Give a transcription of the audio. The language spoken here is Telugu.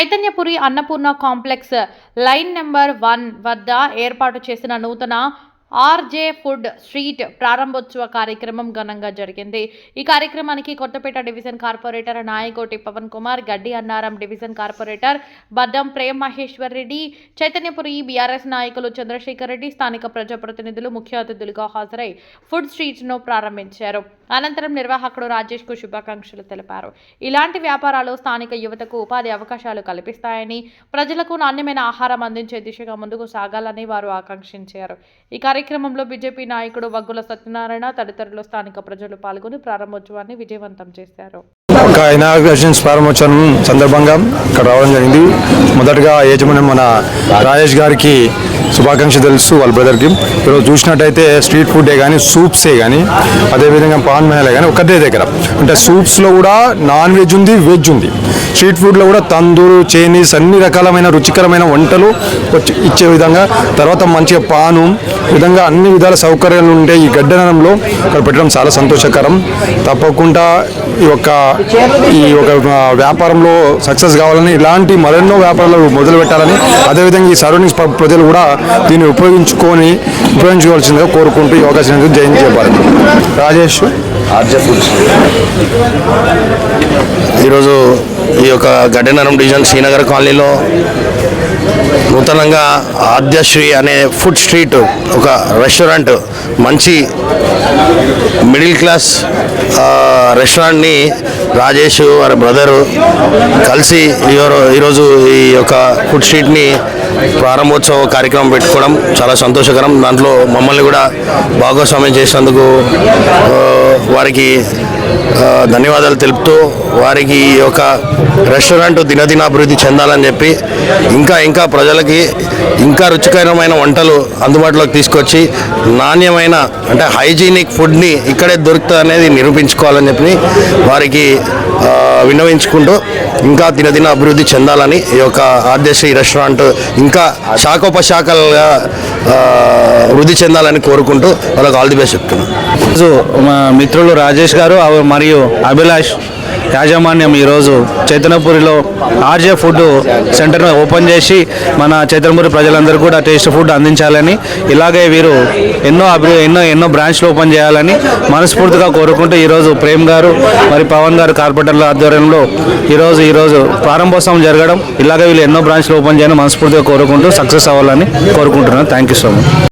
Chaitanyapuri Annapurna complex line number one వద్ద ఏర్పాటు చేసిన నూతన ఆర్జే ఫుడ్ స్ట్రీట్ ప్రారంభోత్సవ కార్యక్రమం ఘనంగా జరిగింది. ఈ కార్యక్రమానికి Kothapet division corporator Nayakoti Pavan Kumar Gaddi Annaram division corporator Baddam Prem Maheshwar Reddy Chaitanyapuri BRS నాయకులు చంద్రశేఖర్ రెడ్డి స్థానిక ప్రజాప్రతినిధులు ముఖ్య అతిథులుగా హాజరై ఫుడ్ స్ట్రీట్ను ప్రారంభించారు. అనంతరం నిర్వాహకుడు రాజేష్కు శుభాకాంక్షలు తెలిపారు. ఇలాంటి వ్యాపారాలు స్థానిక యువతకు ఉపాధి అవకాశాలు కల్పిస్తాయని ప్రజలకు నాణ్యమైన ఆహారం అందించే దిశగా ముందుకు సాగాలని వారు ఆకాంక్షించారు. ఈ కార్యక్రమంలో బీజేపీ నాయకుడు వగ్గుల సత్యనారాయణ తదితరులు స్థానిక ప్రజలు పాల్గొని ప్రారంభోత్సవాన్ని విజయవంతం చేశారు. ఒక ఇనాగ్రేషన్స్ ప్రారంభోత్సవం సందర్భంగా ఇక్కడ రావడం జరిగింది. మొదటగా యజమాని మన రాజేష్ గారికి శుభాకాంక్షలు తెలుసు వాళ్ళ బ్రదర్కి. ఈరోజు చూసినట్టయితే స్ట్రీట్ ఫుడ్డే కానీ సూప్సే కానీ అదేవిధంగా పాన్ మహలే కానీ ఒకటే దగ్గర. అంటే సూప్స్లో కూడా నాన్ వెజ్ ఉంది వెజ్ ఉంది. స్ట్రీట్ ఫుడ్లో కూడా తందూరు చైనీస్ అన్ని రకాలమైన రుచికరమైన వంటలు ఇచ్చే విధంగా తర్వాత మంచిగా పాను విధంగా అన్ని విధాల సౌకర్యాలు ఉండే ఈ గడ్డనంలో ఇక్కడ పెట్టడం చాలా సంతోషకరం. తప్పకుండా ఈ యొక్క ఈ ఒక వ్యాపారంలో సక్సెస్ కావాలని ఇలాంటి మరెన్నో వ్యాపారాలు మొదలు పెట్టాలని అదేవిధంగా ఈ సరౌండింగ్స్ ప్రజలు కూడా దీన్ని ఉపయోగించుకొని ఉపయోగించుకోవాల్సిందిగా కోరుకుంటూ ఈ అవకాశం జయించే రాజేష్. ఈరోజు ఈ యొక్క గడ్డనరం డివిజన్ శ్రీనగర్ కాలనీలో నూతనంగా ఆద్యశ్రీ అనే ఫుడ్ స్ట్రీట్ ఒక రెస్టారెంట్ మంచి మిడిల్ క్లాస్ రెస్టారెంట్ని రాజేష్ వారి బ్రదరు కలిసి ఈరోజు ఈ యొక్క ఫుడ్ స్ట్రీట్ని ప్రారంభోత్సవ కార్యక్రమం పెట్టుకోవడం చాలా సంతోషకరం. దాంట్లో మమ్మల్ని కూడా భాగస్వామ్యం చేసినందుకు వారికి ధన్యవాదాలు తెలుపుతూ వారికి ఈ యొక్క రెస్టారెంట్ దినదిన అభివృద్ధి చెందాలని చెప్పి ఇంకా ఇంకా ప్రజలకి ఇంకా రుచికరమైన వంటలు అందుబాటులోకి తీసుకొచ్చి నాణ్యమైన అంటే హైజీనిక్ ఫుడ్ని ఇక్కడే దొరుకుతుంది అనేది నిరూపించుకోవాలని చెప్పి వారికి ఆ, విన్నవించుకుంటూ ఇంకా దినదిన అభివృద్ధి చెందాలని ఈ యొక్క ఆద్యశ్రీ రెస్టారెంట్ ఇంకా శాఖోపశాఖలుగా వృద్ధి చెందాలని కోరుకుంటూ వాళ్ళకి ఆల్ ది బెస్ట్ చెప్తున్నాను మా మిత్రులు రాజేష్ గారు మరియు అభిలాష్ యాజమాన్యం ఈరోజు చైతన్యపురిలో ఆర్జే ఫుడ్ సెంటర్ను ఓపెన్ చేసి మన చైతన్యపురి ప్రజలందరూ కూడా టేస్ట్ ఫుడ్ అందించాలని ఇలాగే వీరు ఎన్నో అభి ఎన్నో ఎన్నో బ్రాంచ్లు ఓపెన్ చేయాలని మనస్ఫూర్తిగా కోరుకుంటూ ఈరోజు ప్రేమ్ గారు మరి పవన్ గారు కార్పొరేటర్ల ఆధ్వర్యంలో ఈరోజు ఈరోజు ప్రారంభోత్సవం జరగడం ఇలాగే వీళ్ళు ఎన్నో బ్రాంచ్లు ఓపెన్ చేయాలని మనస్ఫూర్తిగా కోరుకుంటూ సక్సెస్ అవ్వాలని కోరుకుంటున్నాను. Thank you so much